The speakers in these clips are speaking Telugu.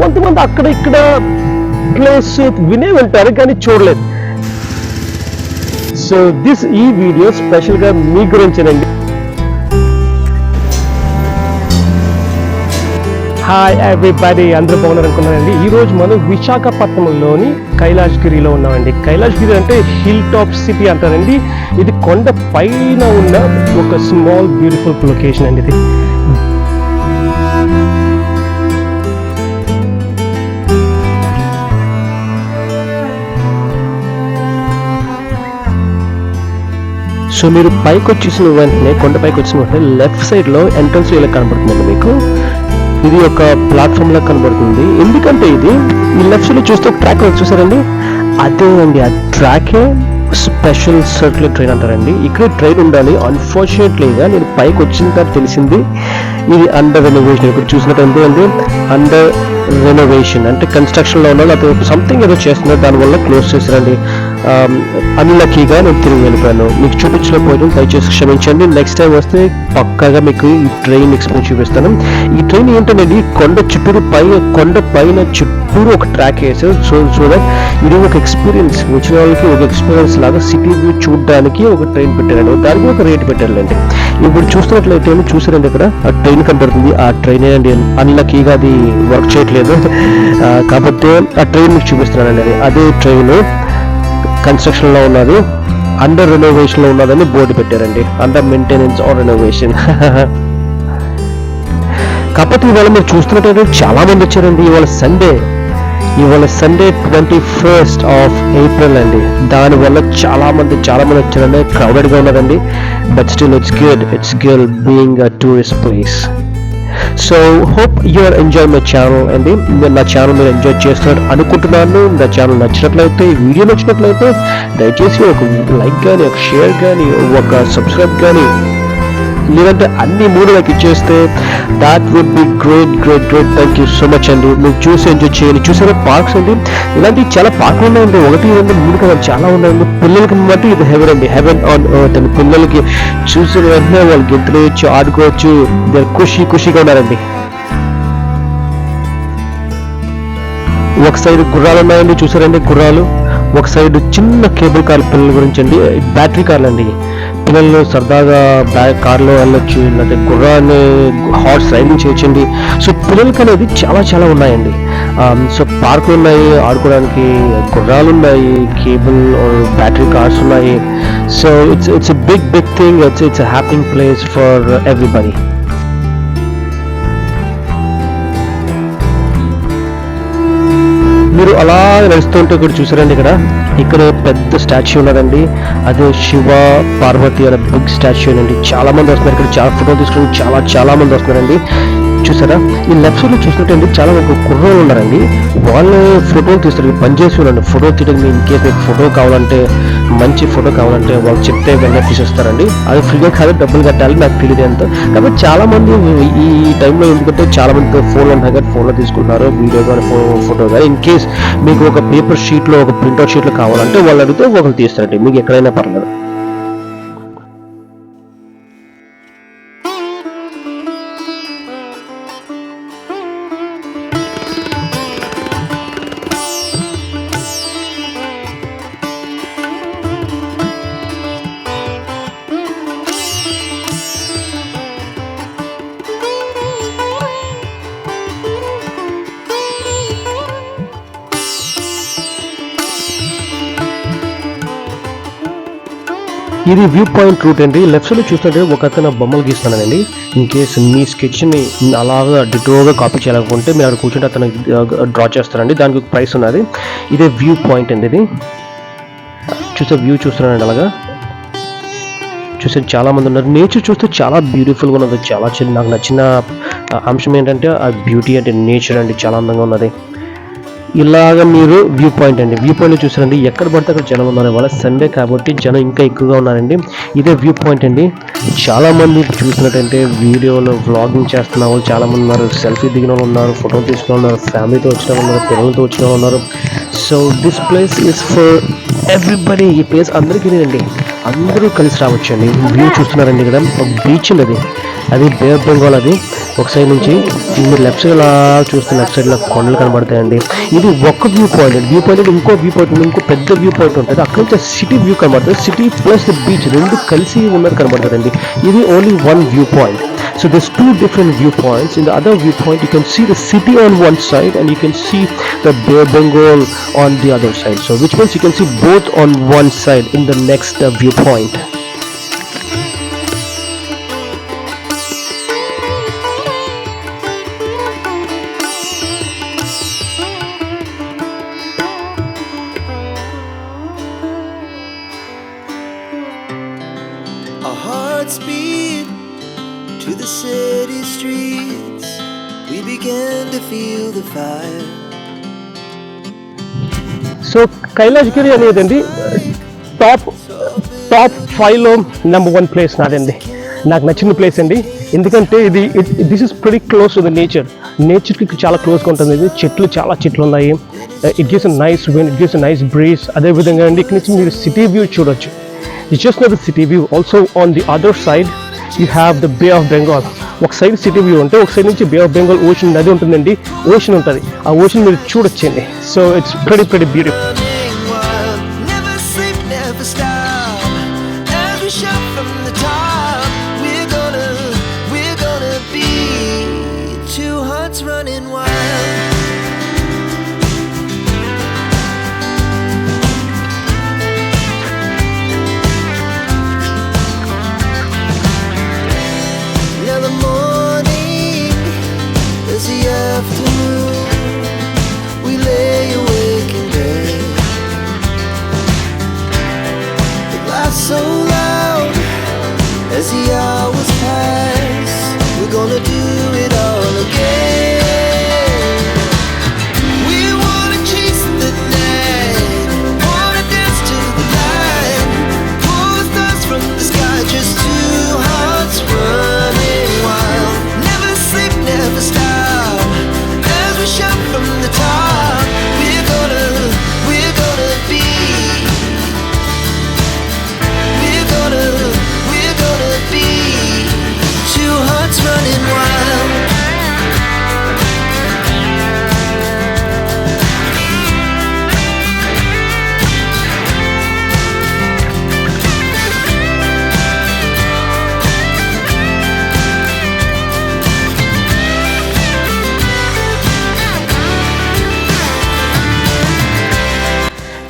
కొంతమంది అక్కడ ఇక్కడ ప్లేస్ వినే ఉంటారు కానీ చూడలేదు. సో దిస్ ఈ వీడియో స్పెషల్గా మీ గురించేనండి హాయ్ ఎవ్రీబడి అందరూ బాగున్నారు అనుకున్నానండి. ఈ రోజు మనం విశాఖపట్నంలోని కైలాష్గిరిలో ఉన్నామండి. కైలాష్గిరి అంటే హిల్ టాప్ సిటీ అంటారండి. ఇది కొండ పైన ఉన్న ఒక స్మాల్ బ్యూటిఫుల్ లొకేషన్ అండి ఇది. సో మీరు పైకి వచ్చేసిన వెంటనే కొండపైకి వచ్చిన వెంటనే లెఫ్ట్ సైడ్లో ఎంట్రన్స్ ఇలా కనబడుతుందండి మీకు. ఇది ఒక ప్లాట్ఫామ్ లా కనబడుతుంది. ఎందుకంటే ఇది ఈ లెఫ్ట్ సైడ్ చూస్తే ఒక ట్రాక్ చూసారండి? అదే అండి ఆ ట్రాకే స్పెషల్ సర్క్యులర్ ట్రైన్ అంటారండి. ఇక్కడ ట్రైన్ ఉండాలి. అన్ఫార్చునేట్లీగా నేను పైకి వచ్చిన తర్వాత తెలిసింది ఇది అండర్ రెనోవేషన్ ఇక్కడ చూసినట్టు అండి అండర్ రెనోవేషన్ అంటే కన్స్ట్రక్షన్లో లేకపోతే సంథింగ్ ఏదో చేస్తున్నారు దానివల్ల క్లోజ్ చేశారండి. అన్లక్కీగా నేను తిరిగి వెళ్ళిపోయాను. మీకు చూపించలేకపోయాను. దయచేసి క్షమించండి. నెక్స్ట్ టైం వస్తే పక్కాగా మీకు ఈ ట్రైన్ ఎక్స్పీరియన్స్ చూపిస్తాను. ఈ ట్రైన్ ఏంటంటే కొండ చుట్టూరు పై కొండ పైన చుట్టూరు ఒక ట్రాక్ వేసారు సో సో దట్ ఇది ఒక ఎక్స్పీరియన్స్ వచ్చిన వాళ్ళకి ఒక ఎక్స్పీరియన్స్ లాగా సిటీ వ్యూ చూడడానికి ఒక ట్రైన్ పెట్టారండి. దానికి ఒక రేట్ పెట్టారండి ఇప్పుడు చూస్తున్నట్లయితే చూసారండి ఇక్కడ. ఆ ట్రైన్ కనబడుతుంది. ఆ ట్రైన్ అండి. అన్లక్కీగా అది వర్క్ చేయట్లేదు. కాకపోతే ఆ ట్రైన్ మీకు చూపిస్తున్నానండి. అదే ట్రైన్ కన్స్ట్రక్షన్లో ఉన్నది. అండర్ రెనోవేషన్లో ఉన్నదని బోర్డు పెట్టారండి. అండర్ మెయింటెనెన్స్ ఆర్ రెనోవేషన్ కాకపోతే ఇవాళ మీరు చూస్తున్నట్టు చాలా మంది వచ్చారండి. ఇవాళ సండే ఇవాళ Sunday twenty first of April అండి దానివల్ల చాలా మంది చాలా మంది వచ్చారండి. క్రౌడెడ్గా ఉన్నదండి. ఉన్నారండి but still it's good it's good being a tourist place so hope you're enjoy my channel అండి మీరు నా ఛానల్ మీరు ఎంజాయ్ చేస్తున్నారు అనుకుంటున్నాను. నా ఛానల్ నచ్చినట్లయితే ఈ వీడియో నచ్చినట్లయితే దయచేసి ఒక లైక్ కానీ ఒక షేర్ కానీ ఒక సబ్స్క్రైబ్ కానీ లేదంటే అన్ని మూడు నాకు ఇచ్చేస్తే that would be great great great thank you so much అండి మీరు చూసి ఎంజాయ్ చేయండి. చూసారా పార్క్స్ అండి? ఇలాంటి చాలా పార్కులు ఉన్నాయండి ఒకటి రెండు మూడు కదా చాలా ఉన్నాయండి పిల్లలకి మట్టి ఇది హెవెన్ అండి. హెవెన్ ఆన్ ఎర్త్ అండి. పిల్లలకి చూసిన వెంటనే వాళ్ళు గెంతులేయచ్చు ఆడుకోవచ్చు. దే ఖుషి ఖుషిగా ఉన్నారండి. ఒక సైడ్ గుర్రాలు ఉన్నాయండి. చూసారండి గుర్రాలు? ఒక సైడ్ చిన్న కేబుల్ కార్ పిల్లల గురించి అండి. బ్యాటరీ కార్లు అండి పిల్లలు సరదాగా బ్యాగ్ కార్లో వెళ్ళొచ్చు లేకపోతే గుర్రాన్ని హార్స్ రైడింగ్ చేయొచ్చండి సో పిల్లలకి అనేది చాలా చాలా ఉన్నాయండి. సో పార్కులు ఉన్నాయి ఆడుకోవడానికి గుర్రాలు ఉన్నాయి కేబుల్ బ్యాటరీ కార్స్ ఉన్నాయి. So it's it's big big thing it's it's happening place for everybody అందరూ అలా నడుస్తుంటే ఇక్కడ చూసారండి ఇక్కడ. ఇక్కడ పెద్ద స్టాచ్యూ ఉన్నదండి. అదే శివ పార్వతి అనే బిగ్ స్టాచ్యూ అండి. చాలా మంది వస్తున్నారు ఇక్కడ. చాలా ఫోటో తీసుకుని చాలా చాలా మంది వస్తున్నారండి. చూసారా? ఈ లెఫ్ట్ సైడ్లో చూసినట్టండి చాలా ఒక కుర్రోళ్ళు ఉన్నారండి. వాళ్ళు ఫోటోలు తీస్తారు. పని చేసి ఫోటో తీయడానికి ఇన్ కేసు మీకు ఫోటో కావాలంటే మంచి ఫోటో కావాలంటే వాళ్ళు చెప్తే వెంటనే తీసేస్తారండి. అది ఫ్రీగా కాదు డబ్బులు కట్టాలి నాకు తెలియదు ఎంత కాబట్టి చాలా మంది ఈ టైంలో ఎందుకంటే చాలా మంది ఫోన్లు ఉంటాయి కాబట్టి ఫోన్లో తీసుకుంటున్నారు వీడియో కానీ ఫోటో కానీ ఇన్ కేస్ మీకు ఒక పేపర్ షీట్లో ఒక ప్రింట్అవుట్ షీట్లో కావాలంటే వాళ్ళు అడిగితే ఒకరు తీస్తారండి. మీకు ఎక్కడైనా పర్లేదు. ఇది వ్యూ పాయింట్ రూట్ అండి. లెఫ్ట్ సైడ్ చూస్తుంటే ఒక అతను బొమ్మలు గీస్తున్నానండి ఇన్ కేస్ మీ స్కెచ్ని అలాగా డిటోగా కాపీ చేయాలనుకుంటే మీరు అక్కడ కూర్చుంటే అతను డ్రా చేస్తారండి దానికి ఒక ప్రైస్ ఉన్నది. ఇదే వ్యూ పాయింట్ అండి ఇది. చూస్తే వ్యూ చూస్తున్నానండి అలాగా. చూస్తే చాలా మంది ఉన్నారు. నేచర్ చూస్తే చాలా బ్యూటిఫుల్గా ఉన్నది. చాలా చిన్న నాకు నచ్చిన అంశం ఏంటంటే ఆ బ్యూటీ అంటే నేచర్ అండి. చాలా అందంగా ఉన్నది. ఇలాగ మీరు వ్యూ పాయింట్ అండి. వ్యూ పాయింట్ చూసారండి ఎక్కడ పడితే అక్కడ జనం ఉన్నారు. వాళ్ళ సండే కాబట్టి జనం ఇంకా ఎక్కువగా ఉన్నారండి. ఇదే వ్యూ పాయింట్ అండి. చాలా మంది చూసినట్టంటే వీడియోలో వ్లాగింగ్ చేస్తున్న వాళ్ళు చాలా మంది ఉన్నారు. సెల్ఫీ దిగిన వాళ్ళు ఉన్నారు ఫోటో తీసుకున్న ఉన్నారు ఫ్యామిలీతో వచ్చిన వాళ్ళు ఉన్నారు పిల్లలతో వచ్చిన వాళ్ళు ఉన్నారు. So this place is for everybody ఈ ప్లేస్ అందరికీ అండి అందరూ కలిసి రావచ్చండి. వ్యూ చూస్తున్నారండి ఇక్కడ ఒక బీచ్ ఉంది అది అది బే బెంగాల్ అది. ఒక సైడ్ నుంచి మీరు లెఫ్ట్ సైడ్ అలా చూస్తే లెఫ్ట్ సైడ్లో కొండలు కనబడతాయండి ఇది ఒక వ్యూ పాయింట్ వ్యూ పాయింట్ ఇంకో వ్యూ పాయింట్ ఉంది, ఇంకో పెద్ద వ్యూ పాయింట్ ఉంటుంది అక్కడ నుంచి సిటీ వ్యూ కనబడుతుంది సిటీ ప్లస్ బీచ్ రెండు కలిసి ఉన్నది కనబడుతుందండి ఇది only one view point So there's two different viewpoints. In the other viewpoint, you can see the city on one side and you can see the Bay of Bengal on the other side. So which means you can see both on one side in the next uh, viewpoint. So Kailasagiri అనేదండి top top ఫైవ్లో నెంబర్ వన్ ప్లేస్ నాదండి. నాకు నచ్చిన ప్లేస్ అండి. ఎందుకంటే ఇది this is very close to the nature నేచర్కి చాలా క్లోజ్గా ఉంటుంది. ఇది చెట్లు చాలా చెట్లు ఉన్నాయి. It gives nice wind it gives nice breeze అదేవిధంగా అండి ఇక్కడ నుంచి మీరు సిటీ వ్యూ చూడొచ్చు. It just not the city view also on the other side you have the Bay of Bengal ఒక సైడ్ సిటీ వ్యూ ఉంటే ఒక సైడ్ నుంచి బే ఆఫ్ బెంగాల్ ఓషన్ నది ఉంటుందండి. ఓషన్ ఉంటుంది. ఆ ఓషన్ మీరు చూడొచ్చండి. So it's very very beautiful afternoon.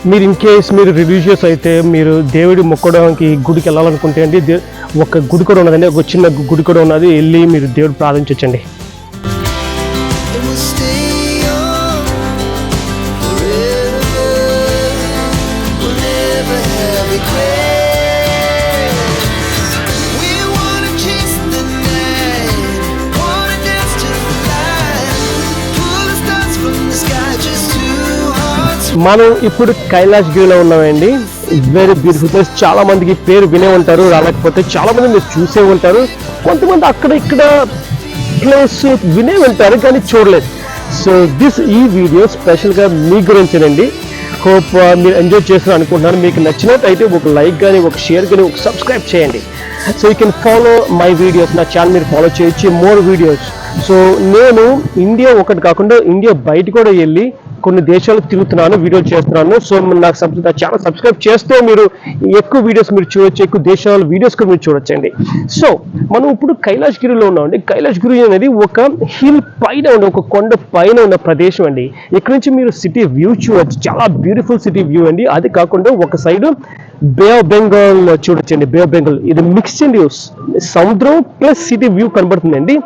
మీరు ఇన్ కేస్ మీరు రిలీజియస్ అయితే మీరు దేవుడి మొక్కడానికి గుడికి వెళ్ళాలనుకుంటే అండి దే- ఒక గుడి కూడా ఉన్నదండి. ఒక చిన్న గుడి కూడా ఉన్నది. వెళ్ళి మీరు దేవుడు ప్రార్థించవచ్చండి మనం ఇప్పుడు కైలాష్ గిరిలో ఉన్నామండి. వెరీ బ్యూటిఫుల్ ప్లేస్ చాలా మందికి పేరు వినే ఉంటారు రాలేకపోతే చాలా మంది మీరు చూసే ఉంటారు. కొంతమంది అక్కడ ఇక్కడ ప్లేస్ వినే ఉంటారు కానీ చూడలేదు. సో దిస్ ఈ వీడియో స్పెషల్గా మీ గురించేనండి. హోప్ uh, మీరు ఎంజాయ్ చేస్తారు అనుకుంటున్నాను. మీకు నచ్చినట్టయితే ఒక లైక్ కానీ ఒక షేర్ కానీ ఒక సబ్స్క్రైబ్ చేయండి. So you can follow my videos నా ఛానల్ మీరు ఫాలో చేయొచ్చు మోర్ వీడియోస్ సో నేను ఇండియా ఒకటి కాకుండా ఇండియా బయట కూడా వెళ్ళి కొన్ని దేశాలకు తిరుగుతున్నాను వీడియో చేస్తున్నాను. సో నాకు సబ్ ఛానల్ సబ్స్క్రైబ్ చేస్తే మీరు ఎక్కువ వీడియోస్ మీరు చూడొచ్చు ఎక్కువ దేశాల వీడియోస్ కూడా మీరు చూడొచ్చండి. సో మనం ఇప్పుడు కైలాష్ గిరిలో ఉన్నామండి. కైలాష్ గిరి అనేది ఒక హిల్ పైన ఉన్న ఒక కొండ పైన ఉన్న ప్రదేశం అండి. ఇక్కడ నుంచి మీరు సిటీ వ్యూ చూడొచ్చు. చాలా బ్యూటిఫుల్ సిటీ వ్యూ అండి. అది కాకుండా ఒక సైడ్ బే ఆఫ్ బెంగాల్ చూడొచ్చండి. బే ఆఫ్ బెంగాల్ ఇది మిక్స్డ్ వ్యూస్ సముద్రం ప్లస్ సిటీ వ్యూ కనబడుతుందండి.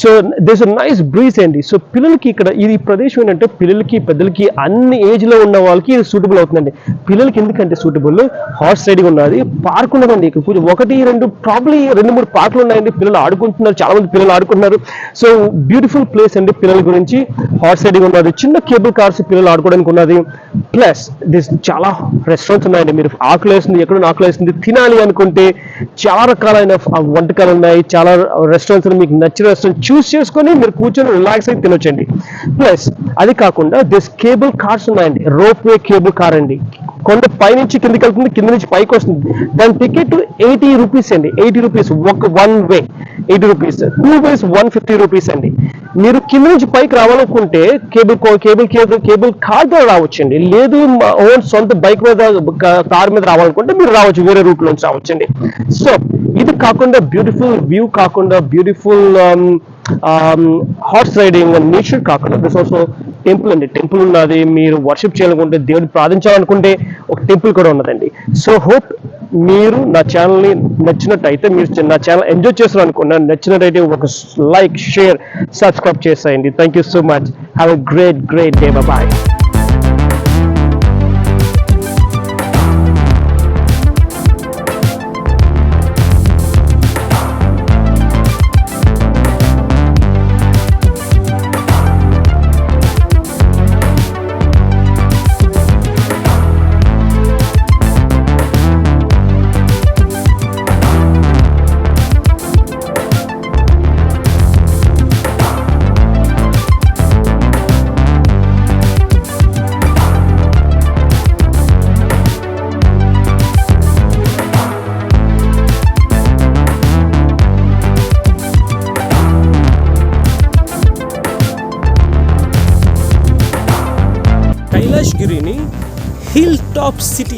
సో దిస్ నైస్ బ్రీజ్ అండి సో పిల్లలకి ఇక్కడ ఇది ప్రదేశం ఏంటంటే పిల్లలకి పెద్దలకి అన్ని ఏజ్లో ఉన్న వాళ్ళకి ఇది సూటబుల్ అవుతుందండి. పిల్లలకి ఎందుకంటే సూటబుల్ హార్స్ రైడింగ్ ఉన్నది పార్క్ ఉన్నదండి ఇక్కడ. కొంచెం ఒకటి రెండు ప్రాబ్లీ రెండు మూడు పార్కులు ఉన్నాయండి. పిల్లలు ఆడుకుంటున్నారు చాలా మంది పిల్లలు ఆడుకుంటున్నారు. సో బ్యూటిఫుల్ ప్లేస్ అండి పిల్లల గురించి. హార్స్ రైడింగ్ ఉన్నది చిన్న కేబుల్ కార్స్ పిల్లలు ఆడుకోవడానికి ఉన్నది. ప్లస్ దిస్ చాలా రెస్టారెంట్స్ ఉన్నాయండి. మీరు ఆకులు వేస్తుంది ఎక్కడ ఆకులు వేస్తుంది తినాలి అనుకుంటే చాలా రకాలైన వంటకాలు ఉన్నాయి. చాలా రెస్టారెంట్స్ మీకు నచ్చిన రెస్టారెంట్ చూస్ చేసుకొని మీరు కూర్చొని రిలాక్స్ అయి తినొచ్చండి. ప్లస్ అది కాకుండా దిస్ కేబుల్ కార్స్ ఉన్నాయండి. రోప్ వే కేబుల్ కార్ అండి. కొండ పైనుంచి కిందకి వెళ్తుంది కింద నుంచి పైకి వస్తుంది. దాని టికెట్ ఎయిటీ రూపీస్ అండి. ఎయిటీ రూపీస్ ఒక one way eighty rupees. Two ways one fifty rupees అండి. మీరు కింద నుంచి పైకి రావాలనుకుంటే cable cable cable cable car ద్వారా రావచ్చండి. లేదు ఓన్ సొంత బైక్ మీద కార్ మీద రావాలనుకుంటే మీరు రావచ్చు వేరే రూట్ నుంచి రావచ్చండి. సో ఇది కాకుండా బ్యూటిఫుల్ వ్యూ కాకుండా బ్యూటిఫుల్ హార్స్ రైడింగ్ నేచర్ కాకుండా దిస్ ఆల్సో టెంపుల్ అండి. టెంపుల్ ఉన్నది మీరు వర్షిప్ చేయాలనుకుంటే దేవుడిని ప్రార్థించాలనుకుంటే ఒక టెంపుల్ కూడా ఉన్నదండి. సో హోప్ మీరు నా ఛానల్ని నచ్చినట్టయితే మీరు నా ఛానల్ ఎంజాయ్ చేస్తారు అనుకున్నాను నచ్చినట్టయితే ఒక లైక్ షేర్ సబ్స్క్రైబ్ చేసేయండి. Thank you so much have a great great day bye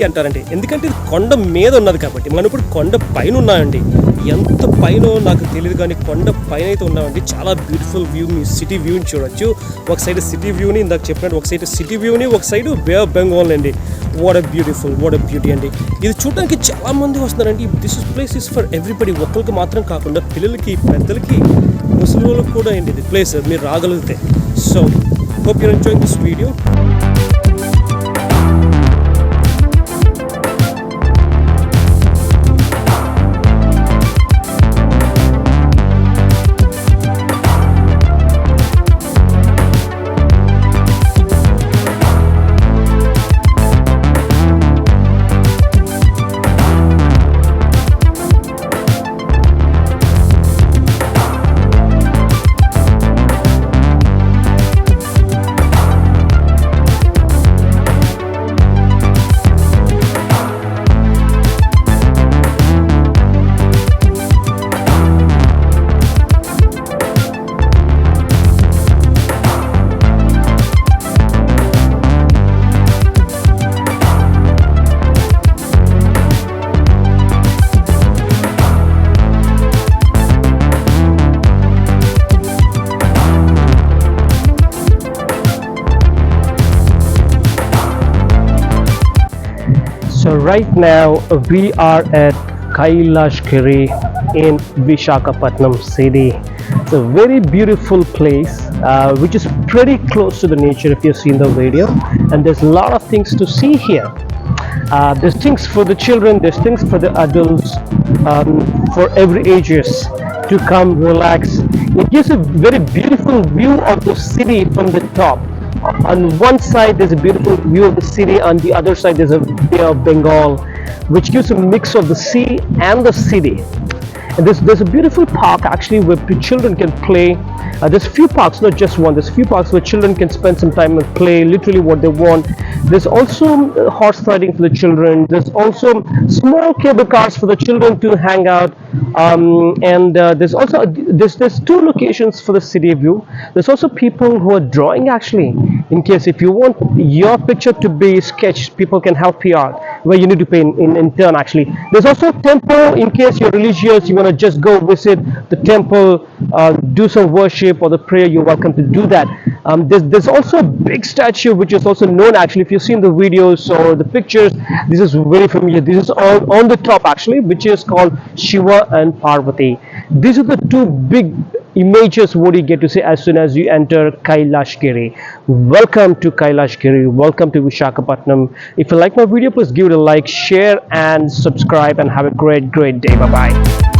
city అంటారండి ఎందుకంటే ఇది కొండ మీద ఉన్నది కాబట్టి. మనం ఇప్పుడు కొండ పైన ఉన్నామండి. ఎంత పైన నాకు తెలియదు కానీ కొండ పైన అయితే ఉన్నామండి. చాలా బ్యూటిఫుల్ వ్యూ మీ సిటీ వ్యూని చూడొచ్చు. ఒక సైడ్ సిటీ వ్యూని ఇందాక చెప్పినట్టు ఒక సైడ్ సిటీ వ్యూని ఒక సైడ్ బే ఆఫ్ బెంగాల్ అండి. What a beautiful what a beauty అండి. ఇది చూడడానికి చాలా మంది వస్తున్నారండి. This is place is for everybody ఒక్కరికి మాత్రం కాకుండా పిల్లలకి పెద్దలకి ముస్లిం వాళ్ళకి కూడా అండి ఇది ప్లేస్ మీరు రాగలిగితే. So hope you enjoying this video right now we are at Kailashgiri in Vishakhapatnam city. It's a very beautiful place uh, which is pretty close to the nature if you've seen the video and there's a lot of things to see here. Uh, there's things for the children, there's things for the adults, um, for every ages to come relax. It gives a very beautiful view of the city from the top on one side there's a beautiful view of the city on the other side there's a view of bengal which gives a mix of the sea and the city. And there's, there's a beautiful park actually where children can play. Uh, there's few parks not just one. There's few parks where children can spend some time and play literally what they want. There's also uh, horse riding for the children. There's also small cable cars for the children to hang out. Um, and uh, there's also there's there's two locations for the city view. There's also people who are drawing actually in case if you want your picture to be sketched people can help you out where you need to pay in, in, in turn actually. There's also temple in case you're religious you want to just go visit the temple uh, do some worship or the prayer you're welcome to do that. Um, there's, there's also a big statue which is also known actually. If you've seen the videos or the pictures this is very familiar. This is on, on the top actually which is called shiva and parvati these are the two big images what you get to see as soon as you enter Kailashgiri. Welcome to Kailashgiri. Welcome to Vishakhapatnam. If you like my video, please give it a like, share, and subscribe. And have a great, great day. Bye bye.